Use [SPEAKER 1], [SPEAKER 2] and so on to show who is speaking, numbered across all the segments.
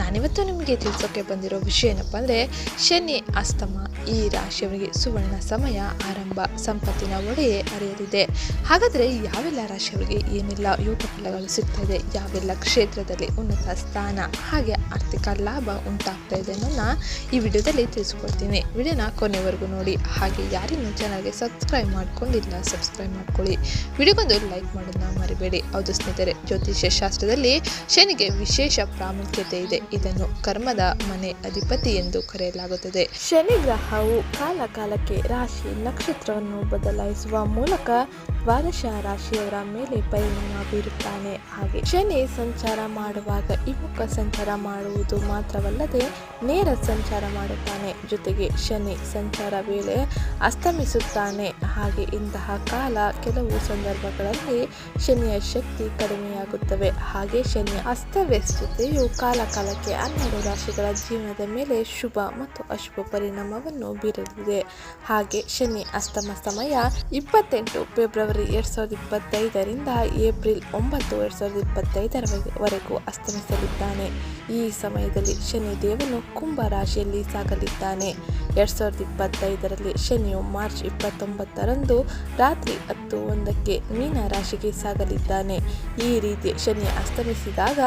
[SPEAKER 1] ನಾನಿವತ್ತು ನಿಮಗೆ ತಿಳಿಸೋಕೆ ಬಂದಿರೋ ವಿಷಯ ಏನಪ್ಪ ಅಂದರೆ, ಶನಿ, ಅಸ್ತಮ, ಈ ರಾಶಿಯವರಿಗೆ ಸುವರ್ಣ ಸಮಯ ಆರಂಭ, ಸಂಪತ್ತಿನ ಒಡೆಯೇ ಅರಿಯಲಿದೆ. ಹಾಗಾದರೆ ಯಾವೆಲ್ಲ ರಾಶಿಯವರಿಗೆ ಏನೆಲ್ಲ ಯೋಗ ಫಲಗಳು ಸಿಗ್ತಾ ಇದೆ, ಯಾವೆಲ್ಲ ಕ್ಷೇತ್ರದಲ್ಲಿ ಉನ್ನತ ಸ್ಥಾನ, ಹಾಗೆ ಆರ್ಥಿಕ ಲಾಭ ಉಂಟಾಗ್ತಾ ಇದೆ ಅನ್ನೋದನ್ನ ಈ ವಿಡಿಯೋದಲ್ಲಿ ತಿಳಿಸ್ಕೊಡ್ತೀನಿ. ವಿಡಿಯೋನ ಕೊನೆವರೆಗೂ ನೋಡಿ. ಹಾಗೆ ಯಾರಿನ್ನೂ ಚಾನಲ್ಗೆ ಸಬ್ಸ್ಕ್ರೈಬ್ ಮಾಡ್ಕೊಂಡಿಲ್ಲ ಸಬ್ಸ್ಕ್ರೈಬ್ ಮಾಡ್ಕೊಳ್ಳಿ. ವಿಡಿಯೋಗೊಂದು ಲೈಕ್ ಮಾಡೋದನ್ನ ಮರಿಬೇಡಿ. ಹೌದು ಸ್ನೇಹಿತರೆ, ಜ್ಯೋತಿಷ್ಯ ಶಾಸ್ತ್ರದಲ್ಲಿ ಶನಿಗೆ ವಿಶೇಷ ಪ್ರಾಮುಖ್ಯತೆ ಇದೆ. ಇದನ್ನು ಕರ್ಮದ ಮನೆ ಅಧಿಪತಿ ಎಂದು ಕರೆಯಲಾಗುತ್ತದೆ. ಶನಿ ಗ್ರಹವು ಕಾಲ ಕಾಲಕ್ಕೆ ರಾಶಿ ನಕ್ಷತ್ರವನ್ನು ಬದಲಾಯಿಸುವ ಮೂಲಕ ದ್ವಾದಶ ರಾಶಿಯವರ ಮೇಲೆ ಪರಿಣಾಮ ಬೀರುತ್ತಾನೆ. ಹಾಗೆ ಶನಿ ಸಂಚಾರ ಮಾಡುವಾಗ ಇಮುಖ ಸಂಚಾರ ಮಾಡುವುದು ಮಾತ್ರವಲ್ಲದೆ ನೇರ ಸಂಚಾರ ಮಾಡುತ್ತಾನೆ. ಜೊತೆಗೆ ಶನಿ ಸಂಚಾರ ವೇಳೆ ಅಸ್ತಮಿಸುತ್ತಾನೆ. ಹಾಗೆ ಇಂತಹ ಕಾಲ ಕೆಲವು ಸಂದರ್ಭಗಳಲ್ಲಿ ಶನಿಯ ಶಕ್ತಿ ಕಡಿಮೆಯಾಗುತ್ತವೆ. ಹಾಗೆ ಶನಿಯ ಅಸ್ತವ್ಯಸ್ತತೆಯು ಕಾಲ ಕಾಲಕ್ಕೆ ಹನ್ನೆರಡು ರಾಶಿಗಳ ಜೀವನದ ಮೇಲೆ ಶುಭ ಮತ್ತು ಅಶುಭ ಪರಿಣಾಮವನ್ನು ಬೀರಲಿದೆ. ಹಾಗೆ ಶನಿ ಅಸ್ತಮ ಸಮಯ ಇಪ್ಪತ್ತೆಂಟು ಫೆಬ್ರವರಿ ಎರಡ್ ಸಾವಿರದ ಇಪ್ಪತ್ತೈದರಿಂದ ಏಪ್ರಿಲ್ ಒಂಬತ್ತು ಎರಡು ಸಾವಿರದ ಇಪ್ಪತ್ತೈದರವರೆಗೂ ಅಸ್ತಮಿಸಲಿದ್ದಾನೆ. ಈ ಸಮಯದಲ್ಲಿ ಶನಿ ದೇವನು ಕುಂಭ ರಾಶಿಯಲ್ಲಿ ಸಾಗಲಿದ್ದಾನೆ. ಎರಡು ಸಾವಿರದ ಇಪ್ಪತ್ತೈದರಲ್ಲಿ ಶನಿಯು ಮಾರ್ಚ್ ಇಪ್ಪತ್ತೊಂಬತ್ತರಂದು ರಾತ್ರಿ ಹತ್ತು ಒಂದಕ್ಕೆ ಮೀನ ರಾಶಿಗೆ ಸಾಗಲಿದ್ದಾನೆ. ಈ ರೀತಿ ಶನಿ ಅಸ್ತಮಿಸಿದಾಗ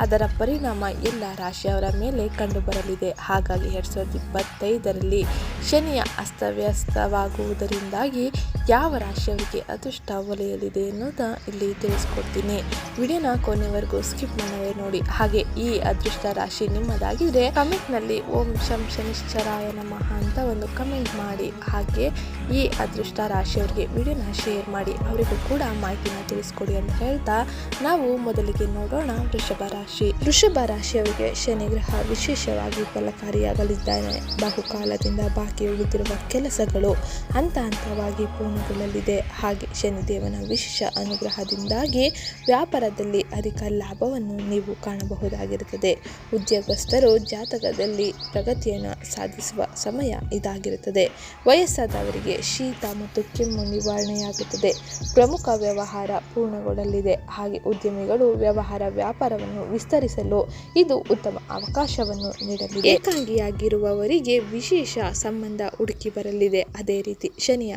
[SPEAKER 1] ಅದರ ಪರಿಣಾಮ ಎಲ್ಲ ರಾಶಿಯವರ ಮೇಲೆ ಕಂಡುಬರಲಿದೆ. ಹಾಗಾಗಿ ಎರಡು ಸಾವಿರದ ಇಪ್ಪತ್ತೈದರಲ್ಲಿ ಶನಿಯ ಅಸ್ತವ್ಯಸ್ತವಾಗುವುದರಿಂದಾಗಿ ಯಾವ ರಾಶಿಯವರಿಗೆ ಅದೃಷ್ಟ ಒಲೆಯಲಿದೆ ಅನ್ನೋದ ಇಲ್ಲಿ ತಿಳಿಸ್ಕೊಡ್ತೀನಿ. ವಿಡಿಯೋನ ಕೊನೆವರೆಗೂ ಸ್ಕಿಪ್ ಮಾಡದೆ ನೋಡಿ. ಹಾಗೆ ಈ ಅದೃಷ್ಟ ರಾಶಿ ನಿಮ್ಮದಾಗಿದ್ರೆ ಕಮೆಂಟ್ನಲ್ಲಿ ಓಂ ಶಂ ಶನಿಶ್ಚರಾಯ ನಮಃ ಅಂತ ಒಂದು ಕಮೆಂಟ್ ಮಾಡಿ. ಹಾಗೆ ಈ ಅದೃಷ್ಟ ರಾಶಿಯವರಿಗೆ ವಿಡಿಯೋನ ಶೇರ್ ಮಾಡಿ. ಅವರಿಗೂ ಕೂಡ ಮಾಹಿತಿನ ತಿಳಿಸ್ಕೊಡಿ ಅಂತ ಹೇಳ್ತಾ ನಾವು ಮೊದಲಿಗೆ ನೋಡೋಣ ವೃಷಭ ರಾಶಿ. ವೃಷಭ ರಾಶಿಯವರಿಗೆ ಶನಿ ಗ್ರಹ ವಿಶೇಷವಾಗಿ ಫಲಕಾರಿಯಾಗಲಿದ್ದಾನೆ. ಬಹುಕಾಲದಿಂದ ಬಾಕಿ ಉಳಿದಿರುವ ಕೆಲಸಗಳು ಹಂತ ಹಂತವಾಗಿ ಪೂರ್ಣಗೊಳ್ಳಲಿದೆ ಹಾಗೆ ಶನಿದೇವನ ವಿಶೇಷ ಅನುಗ್ರಹದಿಂದಾಗಿ ವ್ಯಾಪಾರದಲ್ಲಿ ಅಧಿಕ ಲಾಭವನ್ನು ನೀವು ಕಾಣಬಹುದಾಗಿರುತ್ತದೆ. ಉದ್ಯೋಗಸ್ಥರು ಜಾತಕದಲ್ಲಿ ಪ್ರಗತಿಯನ್ನು ಸಾಧಿಸುವ ಸಮಯ ಇದಾಗಿರುತ್ತದೆ. ವಯಸ್ಸಾದವರಿಗೆ ಶೀತ ಮತ್ತು ಕೆಮ್ಮು ನಿವಾರಣೆಯಾಗುತ್ತದೆ. ಪ್ರಮುಖ ವ್ಯವಹಾರ ಪೂರ್ಣಗೊಳ್ಳಲಿದೆ. ಹಾಗೆ ಉದ್ಯಮಿಗಳು ವ್ಯವಹಾರ ವ್ಯಾಪಾರವನ್ನು ವಿಸ್ತರಿಸಲು ಇದು ಉತ್ತಮ ಅವಕಾಶವನ್ನು ನೀಡಲಿದೆ. ಏಕಾಂಗಿಯಾಗಿರುವವರಿಗೆ ವಿಶೇಷ ಸಂಬಂಧ ಹುಡುಕಿ ಬರಲಿದೆ. ಅದೇ ರೀತಿ ಶನಿಯ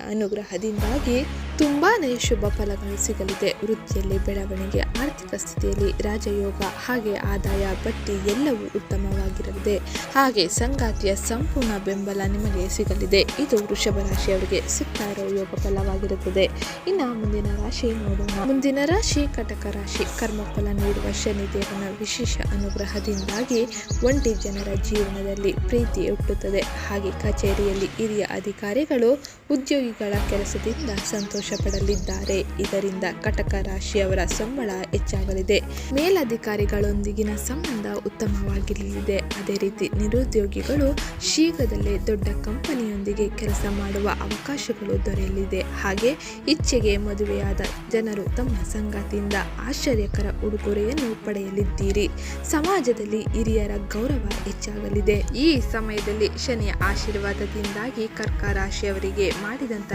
[SPEAKER 1] ಅನುಗ್ರಹದಿಂದಾಗಿ ತುಂಬಾ ಶುಭ ಫಲಗಳು ಸಿಗಲಿದೆ. ವೃತ್ತಿಯಲ್ಲಿ ಬೆಳವಣಿಗೆ, ಆರ್ಥಿಕ ಸ್ಥಿತಿಯಲ್ಲಿ ರಾಜಯೋಗ, ಹಾಗೆ ಆದಾಯ ಬಟ್ಟಿ ಎಲ್ಲವೂ ಉತ್ತಮವಾಗಿರಲಿದೆ. ಹಾಗೆ ಸಂಗಾತಿಯ ಸಂಪೂರ್ಣ ಬೆಂಬಲ ನಿಮಗೆ ಸಿಗಲಿದೆ. ಇದು ವೃಷಭ ರಾಶಿಯವರಿಗೆ ಸಿಗ್ತಾ ಇರೋ ಯೋಗ ಫಲವಾಗಿರುತ್ತದೆ. ಇನ್ನ ಮುಂದಿನ ರಾಶಿ ನೋಡೋಣ. ಮುಂದಿನ ರಾಶಿ ಕಟಕ ರಾಶಿ. ಕರ್ಮಫಲ ನೀಡುವ ಶನಿದೇವನ ವಿಶೇಷ ಅನುಗ್ರಹದಿಂದಾಗಿ ಒಂಟಿ ಜನರ ಜೀವನದಲ್ಲಿ ಪ್ರೀತಿ ಹುಟ್ಟುತ್ತದೆ. ಹಾಗೆ ಕಚೇರಿಯಲ್ಲಿ ಹಿರಿಯ ಅಧಿಕಾರಿಗಳು, ಉದ್ಯೋಗಿಗಳ ಕೆಲಸದಿಂದ ಸಂತೋಷ ಪಡಲಿದ್ದಾರೆ ಇದರಿಂದ ಕಟಕ ರಾಶಿಯವರ ಸಂಬಳ ಹೆಚ್ಚಾಗಲಿದೆ. ಮೇಲಧಿಕಾರಿಗಳೊಂದಿಗಿನ ಸಂಬಂಧ ಉತ್ತಮವಾಗಿರಲಿದೆ. ಅದೇ ರೀತಿ ನಿರುದ್ಯೋಗಿಗಳು ಶೀಘ್ರದಲ್ಲೇ ದೊಡ್ಡ ಕಂಪನಿಯೊಂದಿಗೆ ಕೆಲಸ ಮಾಡುವ ಅವಕಾಶಗಳು ದೊರೆಯಲಿದೆ. ಹಾಗೆ ಇಚ್ಛೆಗೆ ಮದುವೆಯಾದ ಜನರು ತಮ್ಮ ಸಂಗಾತಿಯಿಂದ ಆಶ್ಚರ್ಯಕರ ಉಡುಗೊರೆಯನ್ನು ಪಡೆಯಲಿದ್ದೀರಿ. ಸಮಾಜದಲ್ಲಿ ಹಿರಿಯರ ಗೌರವ ಹೆಚ್ಚಾಗಲಿದೆ. ಈ ಸಮಯದಲ್ಲಿ ಶನಿಯ ಆಶೀರ್ವಾದದಿಂದಾಗಿ ಕರ್ಕ ರಾಶಿಯವರಿಗೆ ಮಾಡಿದಂಥ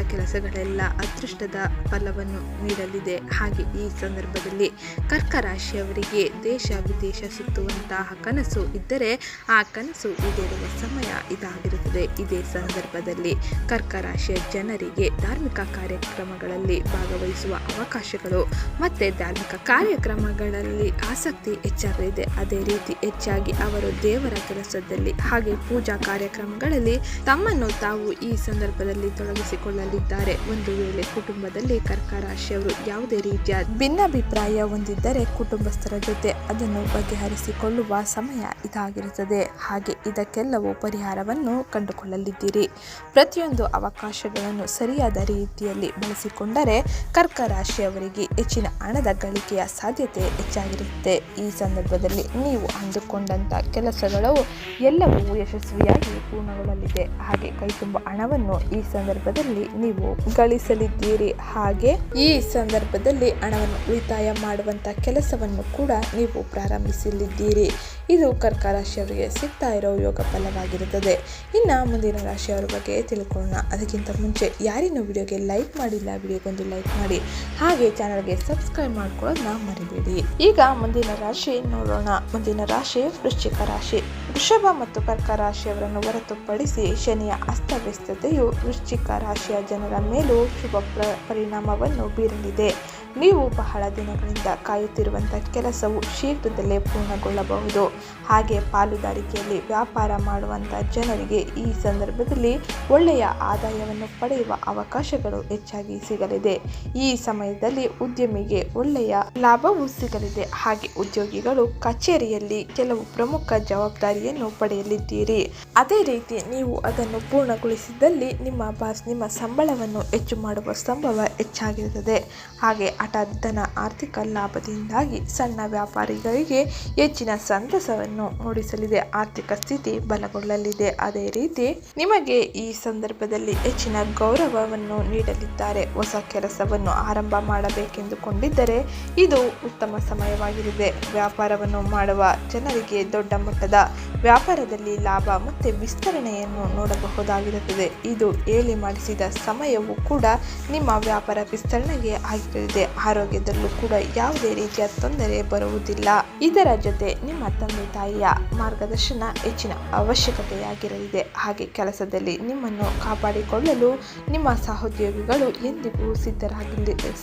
[SPEAKER 1] ಕೆಲಸಗಳೆಲ್ಲ ಅದೃಷ್ಟದ ಫಲವನ್ನು ನೀಡಲಿದೆ. ಹಾಗೆ ಈ ಸಂದರ್ಭದಲ್ಲಿ ಕರ್ಕ ರಾಶಿಯವರಿಗೆ ದೇಶ ವಿದೇಶ ಸುತ್ತುವಂತಹ ಕನಸು ಇದ್ದರೆ ಆ ಕನಸು ಈಡೇರುವ ಸಮಯ ಇದಾಗಿರುತ್ತದೆ. ಇದೇ ಸಂದರ್ಭದಲ್ಲಿ ಕರ್ಕ ರಾಶಿಯ ಜನರಿಗೆ ಧಾರ್ಮಿಕ ಕಾರ್ಯಕ್ರಮಗಳಲ್ಲಿ ಭಾಗವಹಿಸುವ ಅವಕಾಶಗಳು ಮತ್ತು ಧಾರ್ಮಿಕ ಕಾರ್ಯಕ್ರಮಗಳಲ್ಲಿ ಆಸಕ್ತಿ ಹೆಚ್ಚಾಗಲಿದೆ ಅದೇ ರೀತಿ ಹೆಚ್ಚಾಗಿ ಅವರು ದೇವರ ಕೆಲಸದಲ್ಲಿ ಹಾಗೆ ಪೂಜಾ ಕಾರ್ಯಕ್ರಮಗಳಲ್ಲಿ ತಮ್ಮನ್ನು ತಾವು ಈ ಸಂದರ್ಭದಲ್ಲಿ ತೊಡಗಿಸಿಕೊಳ್ಳಲಿದ್ದಾರೆ. ಒಂದು ವೇಳೆ ಕುಟುಂಬದಲ್ಲಿ ಕರ್ಕ ರಾಶಿಯವರು ಯಾವುದೇ ರೀತಿಯ ಭಿನ್ನಾಭಿಪ್ರಾಯ ಹೊಂದಿದ್ದರೆ ಕುಟುಂಬಸ್ಥರ ಜೊತೆ ಅದನ್ನು ಬಗೆಹರಿಸಿಕೊಳ್ಳುವ ಸಮಯ ಇದಾಗಿರುತ್ತದೆ. ಹಾಗೆ ಇದಕ್ಕೆಲ್ಲವೂ ಪರಿಹಾರವನ್ನು ಕಂಡುಕೊಳ್ಳಲಿದ್ದೀರಿ. ಪ್ರತಿಯೊಂದು ಅವಕಾಶಗಳನ್ನು ಸರಿಯಾದ ರೀತಿಯಲ್ಲಿ ಬಳಸಿಕೊಂಡರೆ ಕರ್ಕ ರಾಶಿಯವರಿಗೆ ಹೆಚ್ಚಿನ ಹಣದ ಗಳಿಕೆಯ ಸಾಧ್ಯತೆ ಹೆಚ್ಚಾಗಿರುತ್ತೆ. ಈ ಸಂದರ್ಭದಲ್ಲಿ ನೀವು ಅಂದುಕೊಂಡಂತ ಕೆಲಸಗಳು ಎಲ್ಲವೂ ಯಶಸ್ವಿಯಾಗಿ ಪೂರ್ಣಗೊಳ್ಳಲಿದೆ. ಹಾಗೆ ಕೈ ತುಂಬ ಹಣವನ್ನು ಈ ಸಂದರ್ಭದಲ್ಲಿ ನೀವು ಗಳಿಸಲಿದ್ದೀರಿ. ಹಾಗೆ ಈ ಸಂದರ್ಭದಲ್ಲಿ ಹಣವನ್ನು ಉಳಿತಾಯ ಮಾಡುವಂತ ಕೆಲಸವನ್ನು ಕೂಡ ನೀವು ಪ್ರಾರಂಭಿಸಲಿದ್ದೀರಿ. ಇದು ಕರ್ಕ ರಾಶಿಯವರಿಗೆ ಸಿಗ್ತಾ ಇರೋ ಯೋಗ ಫಲವಾಗಿರುತ್ತದೆ. ಇನ್ನು ಮುಂದಿನ ರಾಶಿಯವರ ಬಗ್ಗೆ ತಿಳ್ಕೊಳ್ಳೋಣ. ಅದಕ್ಕಿಂತ ಮುಂಚೆ ಯಾರಿನ ವಿಡಿಯೋಗೆ ಲೈಕ್ ಮಾಡಿಲ್ಲ, ವಿಡಿಯೋಗೊಂದು ಲೈಕ್ ಮಾಡಿ. ಹಾಗೆ ಚಾನಲ್ಗೆ ಸಬ್ಸ್ಕ್ರೈಬ್ ಮಾಡ್ಕೊಳ್ಳೋದನ್ನ ಮರಿಬೇಡಿ. ಈಗ ಮುಂದಿನ ರಾಶಿ ನೋಡೋಣ. ಮುಂದಿನ ರಾಶಿ ವೃಶ್ಚಿಕ ರಾಶಿ. ವೃಷಭ ಮತ್ತು ಕರ್ಕ ರಾಶಿಯವರನ್ನು ಹೊರತುಪಡಿಸಿ ಶನಿಯ ಅಸ್ತವ್ಯಸ್ತತೆಯು ವೃಶ್ಚಿಕ ರಾಶಿಯ ಜನರ ಮೇಲೂ ಶುಭ ಪ್ರ- ಪರಿಣಾಮವನ್ನು ಬೀರಲಿದೆ. ನೀವು ಬಹಳ ದಿನಗಳಿಂದ ಕಾಯುತ್ತಿರುವಂಥ ಕೆಲಸವು ಶೀಘ್ರದಲ್ಲೇ ಪೂರ್ಣಗೊಳ್ಳಬಹುದು. ಹಾಗೆ ಪಾಲುದಾರಿಕೆಯಲ್ಲಿ ವ್ಯಾಪಾರ ಮಾಡುವಂಥ ಜನರಿಗೆ ಈ ಸಂದರ್ಭದಲ್ಲಿ ಒಳ್ಳೆಯ ಆದಾಯವನ್ನು ಪಡೆಯುವ ಅವಕಾಶಗಳು ಹೆಚ್ಚಾಗಿ ಸಿಗಲಿದೆ. ಈ ಸಮಯದಲ್ಲಿ ಉದ್ಯಮಿಗೆ ಒಳ್ಳೆಯ ಲಾಭವೂ ಸಿಗಲಿದೆ. ಹಾಗೆ ಉದ್ಯೋಗಿಗಳು ಕಚೇರಿಯಲ್ಲಿ ಕೆಲವು ಪ್ರಮುಖ ಜವಾಬ್ದಾರಿಯನ್ನು ಪಡೆಯಲಿದ್ದೀರಿ. ಅದೇ ರೀತಿ ನೀವು ಅದನ್ನು ಪೂರ್ಣಗೊಳಿಸಿದಲ್ಲಿ ನಿಮ್ಮ ಬಾಸ್ ನಿಮ್ಮ ಸಂಬಳವನ್ನು ಹೆಚ್ಚು ಮಾಡುವ ಸಂಭವ ಹೆಚ್ಚಾಗಿರುತ್ತದೆ. ಹಾಗೆ ಹಠಾತ್ ಆರ್ಥಿಕ ಲಾಭದಿಂದಾಗಿ ಸಣ್ಣ ವ್ಯಾಪಾರಿಗಳಿಗೆ ಹೆಚ್ಚಿನ ಸಂತಸವನ್ನು ಮೂಡಿಸಲಿದೆ. ಆರ್ಥಿಕ ಸ್ಥಿತಿ ಬಲಗೊಳ್ಳಲಿದೆ. ಅದೇ ರೀತಿ ನಿಮಗೆ ಈ ಸಂದರ್ಭದಲ್ಲಿ ಹೆಚ್ಚಿನ ಗೌರವವನ್ನು ನೀಡಲಿದ್ದಾರೆ. ಹೊಸ ಕೆಲಸವನ್ನು ಆರಂಭ ಮಾಡಬೇಕೆಂದುಕೊಂಡಿದ್ದರೆ ಇದು ಉತ್ತಮ ಸಮಯವಾಗಿದೆ. ವ್ಯಾಪಾರವನ್ನು ಮಾಡುವ ಜನರಿಗೆ ದೊಡ್ಡ ಮಟ್ಟದ ವ್ಯಾಪಾರದಲ್ಲಿ ಲಾಭ ಮತ್ತು ವಿಸ್ತರಣೆಯನ್ನು ನೋಡಬಹುದಾಗಿರುತ್ತದೆ. ಇದು ಹೇಳಿ ಮಾಡಿಸಿದ ಸಮಯವು ಕೂಡ ನಿಮ್ಮ ವ್ಯಾಪಾರ ವಿಸ್ತರಣೆಗೆ ಆಗಿರಲಿದೆ. ಆರೋಗ್ಯದಲ್ಲೂ ಕೂಡ ಯಾವುದೇ ರೀತಿಯ ತೊಂದರೆ ಬರುವುದಿಲ್ಲ. ಇದರ ಜೊತೆ ನಿಮ್ಮ ತಂದೆ ತಾಯಿಯ ಮಾರ್ಗದರ್ಶನ ಹೆಚ್ಚಿನ ಅವಶ್ಯಕತೆಯಾಗಿರಲಿದೆ. ಹಾಗೆ ಕೆಲಸದಲ್ಲಿ ನಿಮ್ಮನ್ನು ಕಾಪಾಡಿಕೊಳ್ಳಲು ನಿಮ್ಮ ಸಹೋದ್ಯೋಗಿಗಳು ಎಂದಿಗೂ ಸಿದ್ಧರಾಗಿ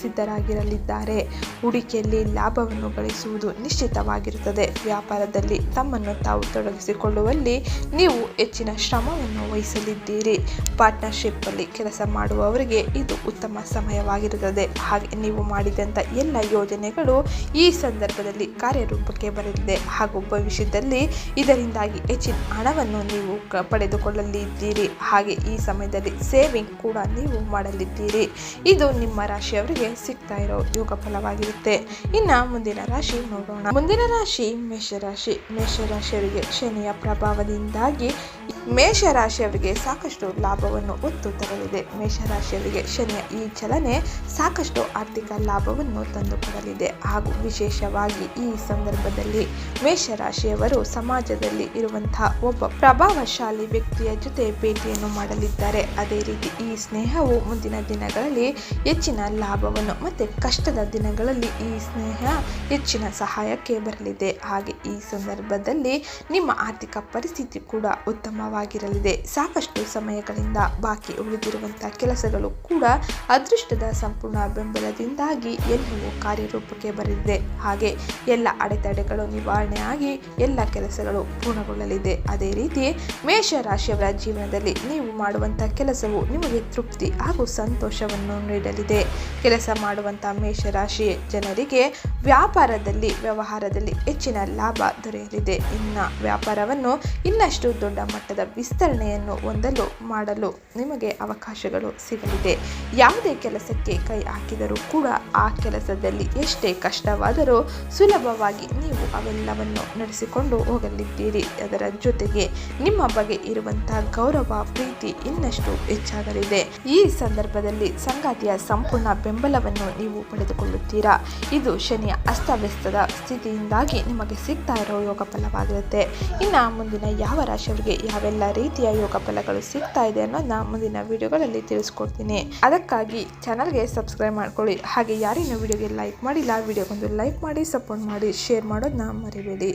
[SPEAKER 1] ಸಿದ್ಧರಾಗಿರಲಿದ್ದಾರೆ. ಹೂಡಿಕೆಯಲ್ಲಿ ಲಾಭವನ್ನು ಗಳಿಸುವುದು ನಿಶ್ಚಿತವಾಗಿರುತ್ತದೆ. ವ್ಯಾಪಾರದಲ್ಲಿ ತಮ್ಮನ್ನು ತಾವು ತೊಡಗಿಸಿಕೊಳ್ಳುವಲ್ಲಿ ನೀವು ಹೆಚ್ಚಿನ ಶ್ರಮವನ್ನು ವಹಿಸಲಿದ್ದೀರಿ. ಪಾರ್ಟ್ನರ್ಶಿಪ್ ಅಲ್ಲಿ ಕೆಲಸ ಮಾಡುವವರಿಗೆ ಇದು ಉತ್ತಮ ಸಮಯವಾಗಿರುತ್ತದೆ. ಹಾಗೆ ನೀವು ಮಾಡಿದಂಥ ಎಲ್ಲ ಯೋಜನೆಗಳು ಈ ಸಂದರ್ಭದಲ್ಲಿ ಕಾರ್ಯರೂಪಕ್ಕೆ ಬರಲಿದೆ. ಹಾಗೂ ಭವಿಷ್ಯದಲ್ಲಿ ಇದರಿಂದಾಗಿ ಹೆಚ್ಚಿನ ಹಣವನ್ನು ನೀವು ಪಡೆದುಕೊಳ್ಳಲಿದ್ದೀರಿ. ಹಾಗೆ ಈ ಸಮಯದಲ್ಲಿ ಸೇವಿಂಗ್ ಕೂಡ ನೀವು ಮಾಡಲಿದ್ದೀರಿ. ಇದು ನಿಮ್ಮ ರಾಶಿಯವರಿಗೆ ಸಿಗ್ತಾ ಇರೋ ಯೋಗ ಫಲವಾಗಿರುತ್ತೆ. ಇನ್ನು ಮುಂದಿನ ರಾಶಿ ನೋಡೋಣ. ಮುಂದಿನ ರಾಶಿ ಮೇಷರಾಶಿ. ಮೇಷರಾಶಿಯವರಿಗೆ ಶನಿಯ ಪ್ರಭಾವದಿಂದಾಗಿ ಮೇಷರಾಶಿಯವರಿಗೆ ಸಾಕಷ್ಟು ಲಾಭವನ್ನು ಒತ್ತು ತರಲಿದೆ. ಮೇಷರಾಶಿಯವರಿಗೆ ಶನಿಯ ಈ ಚಲನೆ ಸಾಕಷ್ಟು ಆರ್ಥಿಕ ಲಾಭವನ್ನು ತಂದುಕೊಡಲಿದೆ. ಹಾಗೂ ವಿಶೇಷವಾಗಿ ಈ ಸಂದರ್ಭದಲ್ಲಿ ಮೇಷರಾಶಿಯವರು ಸಮಾಜದಲ್ಲಿ ಇರುವಂತಹ ಒಬ್ಬ ಪ್ರಭಾವಶಾಲಿ ವ್ಯಕ್ತಿಯ ಜೊತೆ ಭೇಟಿಯನ್ನು ಮಾಡಲಿದ್ದಾರೆ. ಅದೇ ರೀತಿ ಈ ಸ್ನೇಹವು ಮುಂದಿನ ದಿನಗಳಲ್ಲಿ ಹೆಚ್ಚಿನ ಲಾಭವನ್ನು ಮತ್ತು ಕಷ್ಟದ ದಿನಗಳಲ್ಲಿ ಈ ಸ್ನೇಹ ಹೆಚ್ಚಿನ ಸಹಾಯಕ್ಕೆ ಬರಲಿದೆ. ಹಾಗೆ ಈ ಸಂದರ್ಭದಲ್ಲಿ ನಿಮ್ಮ ಆರ್ಥಿಕ ಪರಿಸ್ಥಿತಿ ಕೂಡ ಉತ್ತಮವಾಗಿರಲಿದೆ. ಸಾಕಷ್ಟು ಸಮಯಗಳಿಂದ ಬಾಕಿ ಉಳಿದಿರುವಂತಹ ಕೆಲಸಗಳು ಕೂಡ ಅದೃಷ್ಟದ ಸಂಪೂರ್ಣ ಬೆಂಬಲದಿಂದಾಗಿ ಎಲ್ಲವೂ ಕಾರ್ಯರೂಪಕ್ಕೆ ಬರಲಿದೆ. ಹಾಗೆ ಎಲ್ಲ ಅಡೆತಡೆಗಳು ನಿವಾರಣೆಯಾಗಿ ಎಲ್ಲ ಕೆಲಸಗಳು ಪೂರ್ಣಗೊಳ್ಳಲಿದೆ. ಅದೇ ರೀತಿ ಮೇಷ ರಾಶಿಯವರ ಜೀವನದಲ್ಲಿ ನೀವು ಮಾಡುವಂತಹ ಕೆಲಸವು ನಿಮಗೆ ತೃಪ್ತಿ ಹಾಗೂ ಸಂತೋಷವನ್ನು ನೀಡಲಿದೆ. ಕೆಲಸ ಮಾಡುವಂತಹ ಮೇಷರಾಶಿ ಜನರಿಗೆ ವ್ಯಾಪಾರದಲ್ಲಿ, ವ್ಯವಹಾರದಲ್ಲಿ ಹೆಚ್ಚಿನ ಲಾಭ ದೊರೆಯಲಿದೆ. ಇನ್ನ ವ್ಯಾಪಾರವನ್ನು ಇನ್ನಷ್ಟು ದೊಡ್ಡ ಮಟ್ಟದ ವಿಸ್ತರಣೆಯನ್ನು ಹೊಂದಲು ಮಾಡಲು ನಿಮಗೆ ಅವಕಾಶಗಳು ಸಿಗಲಿದೆ. ಯಾವುದೇ ಕೆಲಸಕ್ಕೆ ಕೈ ಹಾಕಿದರೂ ಕೂಡ ಆ ಕೆಲಸದಲ್ಲಿ ಎಷ್ಟೇ ಕಷ್ಟವಾದರೂ ಸುಲಭವಾಗಿ ನೀವು ಅವೆಲ್ಲವನ್ನು ನಡೆಸಿಕೊಂಡು ಹೋಗಲಿದ್ದೀರಿ. ಅದರ ಜೊತೆಗೆ ನಿಮ್ಮ ಬಗ್ಗೆ ಇರುವಂತಹ ಗೌರವ, ಪ್ರೀತಿ ಇನ್ನಷ್ಟು ಹೆಚ್ಚಾಗಲಿದೆ. ಈ ಸಂದರ್ಭದಲ್ಲಿ ಸಂಗಾತಿಯ ಸಂಪೂರ್ಣ ಬೆಂಬಲವನ್ನು ನೀವು ಪಡೆದುಕೊಳ್ಳುತ್ತೀರಾ? ಇದು ಶನಿಯ ಅಸ್ತವ್ಯಸ್ತದ ಸ್ಥಿತಿಯಿಂದಾಗಿ ನಿಮಗೆ ಸಿಗ್ತಾ ಇರೋ ಯೋಗ ಫಲವಾಗಿರುತ್ತೆ ಇನ್ನು ಮುಂದಿನ ಯಾವ ರಾಶಿಯವರಿಗೆ ಯಾವೆಲ್ಲ ರೀತಿಯ ಯೋಗ ಫಲಗಳು ಸಿಗ್ತಾ ಇದೆ ಅನ್ನೋದನ್ನ ಮುಂದಿನ ವಿಡಿಯೋಗಳಲ್ಲಿ ತಿಳಿಸ್ಕೊಡ್ತೀನಿ. ಅದಕ್ಕಾಗಿ ಚಾನಲ್ಗೆ ಸಬ್ಸ್ಕ್ರೈಬ್ ಮಾಡ್ಕೊಳ್ಳಿ. ಹಾಗೆ ಯಾರಿನ ವಿಡಿಯೋಗೆ ಲೈಕ್ ಮಾಡಿಲ್ಲ, ವಿಡಿಯೋಗೊಂದು ಲೈಕ್ ಮಾಡಿ, ಸಪೋರ್ಟ್ ಮಾಡಿ, ಶೇರ್ ಮಾಡೋದನ್ನ ಮರಿಬೇಡಿ.